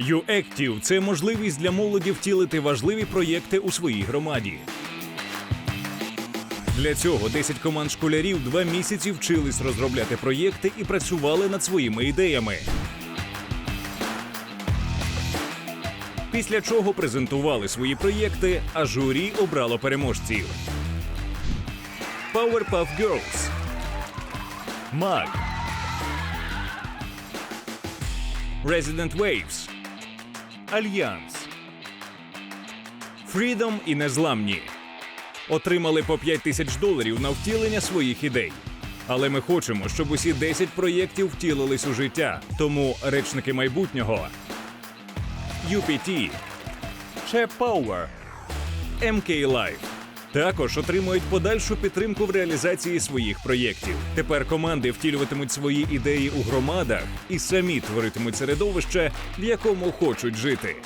UActive – це можливість для молоді втілити важливі проєкти у своїй громаді. Для цього 10 команд школярів два місяці вчились розробляти проєкти і працювали над своїми ідеями. Після чого презентували свої проєкти, а журі обрало переможців. Powerpuff Girls Mag Resident Waves. Альянс. Freedom і Незламні. Отримали по 5 тисяч доларів на втілення своїх ідей. Але ми хочемо, щоб усі 10 проєктів втілились у життя. Тому речники майбутнього. UPT, Chep Power, MK Life також отримують подальшу підтримку в реалізації своїх проєктів. Тепер команди втілюватимуть свої ідеї у громадах і самі творитимуть середовище, в якому хочуть жити.